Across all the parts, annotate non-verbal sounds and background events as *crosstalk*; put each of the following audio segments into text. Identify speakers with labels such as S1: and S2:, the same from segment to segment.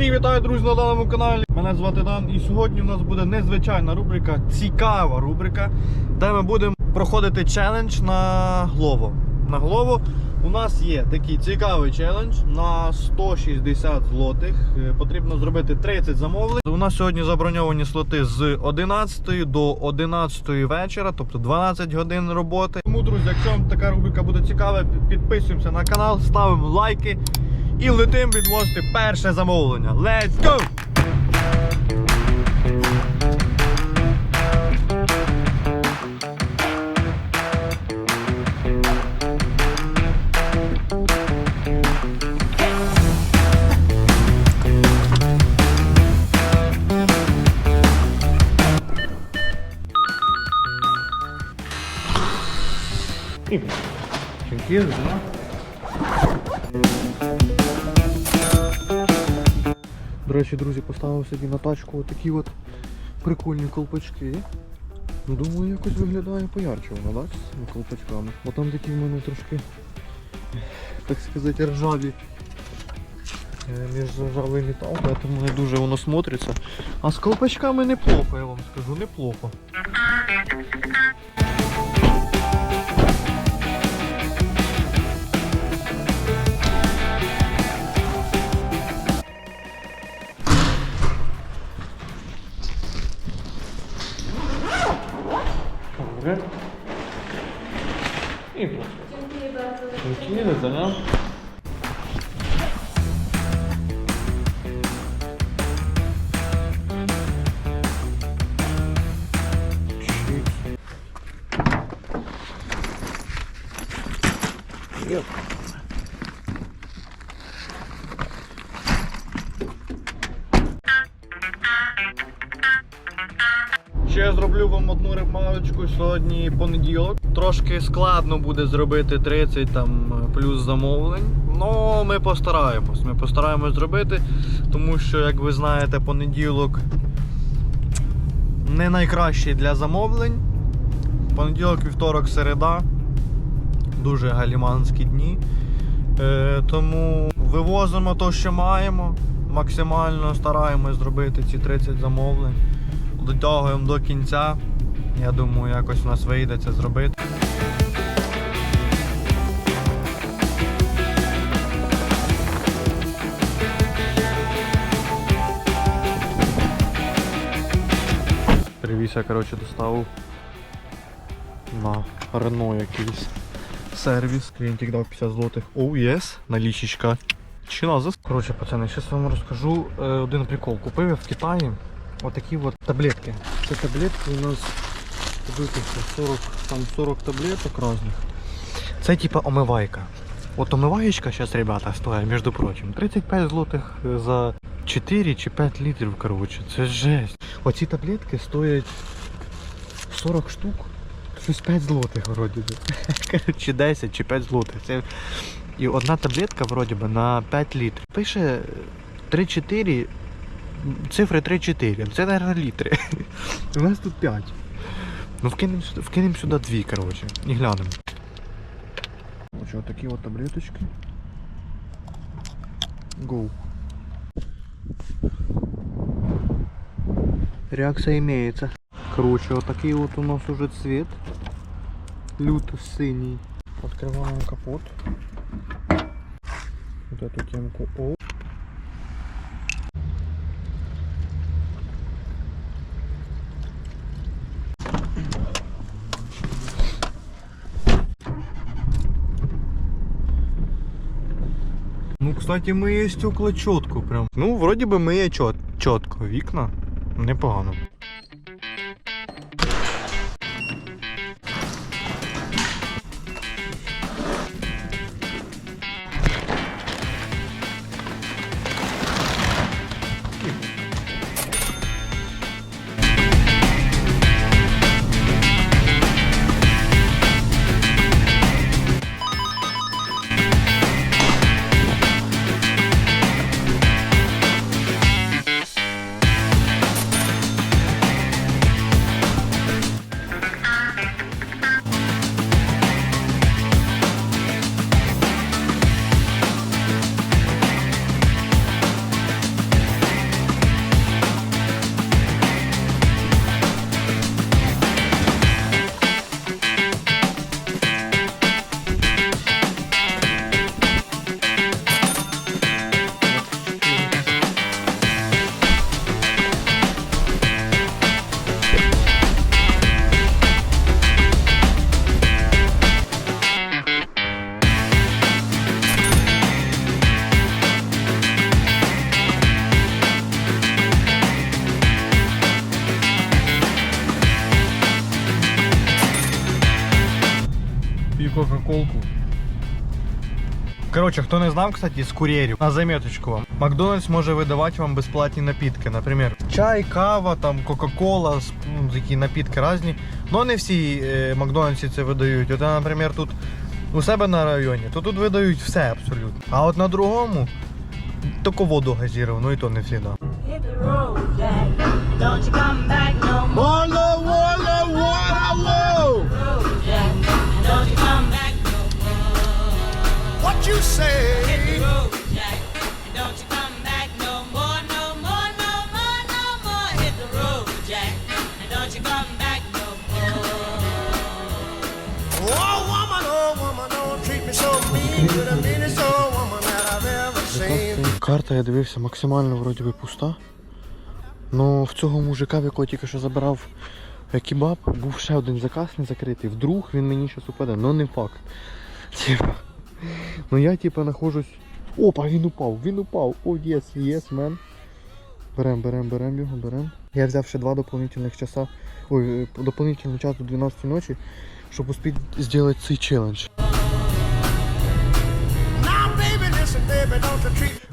S1: Всіх вітаю, друзі, на даному каналі. Мене звати Дан, і сьогодні у нас буде незвичайна рубрика, цікава рубрика, де ми будемо проходити челендж на Глово. На Глово у нас є такий цікавий челендж на 160 злотих. Е, Потрібно зробити 30 замовлень. У нас сьогодні заброньовані слоти з 11 до 11 вечора, тобто 12 годин роботи. Тому, друзі, якщо вам така рубрика буде цікава, підписуємося на канал, ставимо лайки. І летим відвозити перше замовлення. Let's go! Dziękuję, До речі, друзі, поставив собі на тачку такі от прикольні колпачки. Ну, думаю, якось виглядає поярче воно, так? З колпачками. Бо там такі в мене трошки, так сказати, ржаві. е, Міжржавий метал, тому не дуже воно смотриться. А з колпачками неплохо, я вам скажу, неплохо. Dobry. I proszę.
S2: Dziękuję bardzo.
S1: Dzięki, do widzenia. Yep. Ремарочку сьогодні понеділок. Трошки складно буде зробити 30 там плюс замовлень. Ну ми постараємось. Ми постараємось зробити, тому що, як ви знаєте, понеділок не найкращий для замовлень. Понеділок, вівторок, середа. Дуже галіманські дні. Е, тому вивозимо те, що маємо. Максимально стараємось зробити ці 30 замовлень дотягуємо до кінця. Я думаю, якось у нас вийде це зробити. Привіз коротше, доставив на Рено якийсь сервіс. Клієнтик дав 50 злотих. Оу, єс, налічечка. Чи назис? Коротше, пацани, зараз вам розкажу е, один прикол. Купив я в Китаї отакі от таблетки. Це таблетки у нас виписано 40, там 40 таблеток різних. Це типа омивайка. От омиваєчка зараз, ребята, стоїть, між прочим, 35 злотих за 4 чи 5 літрів, коротше. Це жесть. Оці таблетки стоять 40 штук. Щось 5 злотих вроді. *laughs* Коротше, 10 чи 5 злотих. Це... І одна таблетка вроді би на 5 літрів. Пише 3-4 цифри 3-4. Це, наверное, літри. *laughs* У нас тут 5. Ну вкинемо сюди, вкинемо сюди дві, коротше, і глянемо. Ось такі от таблеточки. Go. Реакция имеется. Короче, вот такие вот у нас уже цвет. Люто синий. Открываем капот. Вот эту темку. О. кстати, миє стекла чітко прям. Ну, вроді би миє чітко. Вікна непогано. Кока-Колку. Коротше, хто не знав, кстати, з кур'єрів, на заметочку вам. Макдональдс може видавати вам безплатні напітки. Наприклад, чай, кава, там, Кока-Кола, ну, такі напітки різні. Но не всі е, Макдональдсі це видають. От, наприклад, тут у себе на районі, то тут видають все абсолютно. А от на другому тільки воду газіровану, і то не завжди.
S2: Hit
S1: Карта, я дивився, максимально вроді би пуста. Ну в цього мужика, в якого тільки що забирав кебаб, був ще один заказ не закритий. Вдруг він мені щас упаде, ну не факт. Типа. Ну я типа нахожусь. Опа, він упав, він упав. О, єс, єс, мен. Берем, берем, берем його, берем. Я взяв ще два дополнительних часа. Ой, дополнительний час до 12 ночі, щоб успіти зробити цей челендж.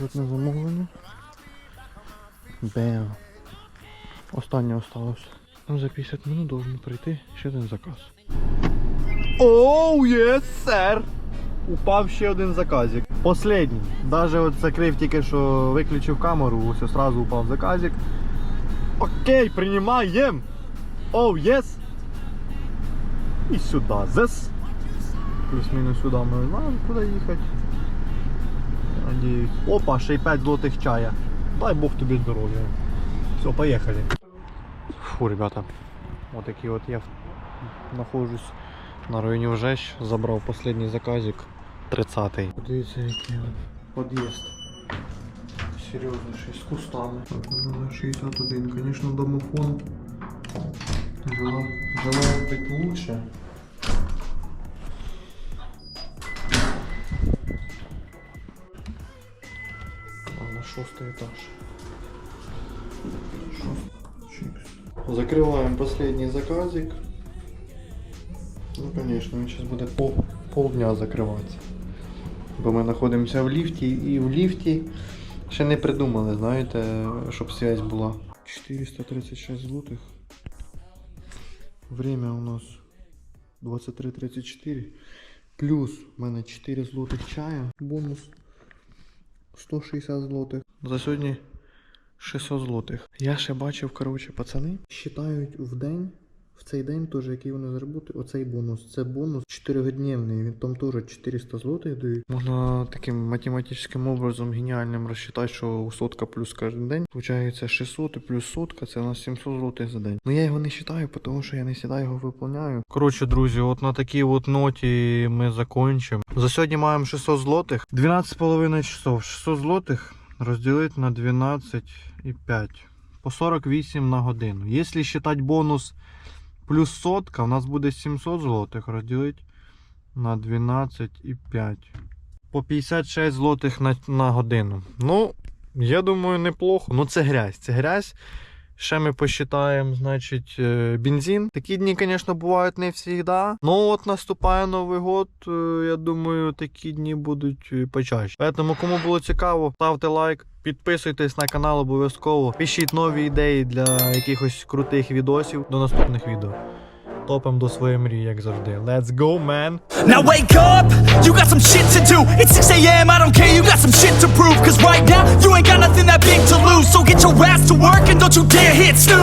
S1: Одне замовлення. Бем. Останнє осталось. Ну, за 50 минут должен прийти ще один заказ. Оу, єс, сер! Упав ще один заказик. Последній. Даже от закрив тільки що виключив камеру, ось одразу упав заказик. Окей, приймаєм! Оу, єс! І сюди, зес. Плюс-мінус сюди ми знаємо, куди їхати. Надіюсь. Опа, ще й 5 злотих чая. Дай Бог тобі здоров'я. Все, поїхали. Фу, ребята. Вот такий от я нахожусь на районі Вжещ. Забрав останній заказик. 30-й. Подивіться, який під'їзд. Серйозніший, з кустами. 61, звісно, домофон. Жила, жила бути лучше. Ладно, шостый этаж. Шост- чикс. Закрываем последний заказик. Ну, конечно, он сейчас будет пол, полдня закриватися. Бо ми знаходимося в ліфті і в ліфті ще не придумали, знаєте, щоб связь була. 436 злотих. Время у нас 23.34. Плюс в мене 4 злотих чая. Бонус 160 злотих. За сьогодні 600 злотих. Я ще бачив, коротше, пацани считають в день, в цей день теж, який вони заробити, оцей бонус. Це бонус 4-дневний, він там теж 400 злотих дають. Можна таким математичним образом геніальним розчитати, що сотка плюс кожен день. Получається 600 плюс сотка, це у нас 700 злотих за день. Ну я його не вважаю, тому що я не сідаю його виповняю. Коротше, друзі, от на такій от ноті ми закончимо. За сьогодні маємо 600 злотих. 12,5 часов. 600 злотих розділити на 12,5. По 48 на годину. Якщо вважати бонус плюс сотка, у нас буде 700 злотих розділити на 12,5. По 56 злотих на, на годину. Ну, я думаю, неплохо. Ну, це грязь. Це грязь. Ще ми посчитаємо, значить, е, бензин. Такі дні, звісно, бувають не завжди. Ну от наступає Новий год. е, Я думаю, такі дні будуть е, почаще. Тому, кому було цікаво, ставте лайк, підписуйтесь на канал обов'язково. Пишіть нові ідеї для якихось крутих відосів до наступних відео. Топим до своєї мрії, як завжди. Let's go, man!
S3: Now wake up, you got some shit to do. It's 6 a.m., I don't care, you got some shit to prove. Cause right now, you ain't got nothing that big to lose. So get your ass to work and don't you dare hit snooze.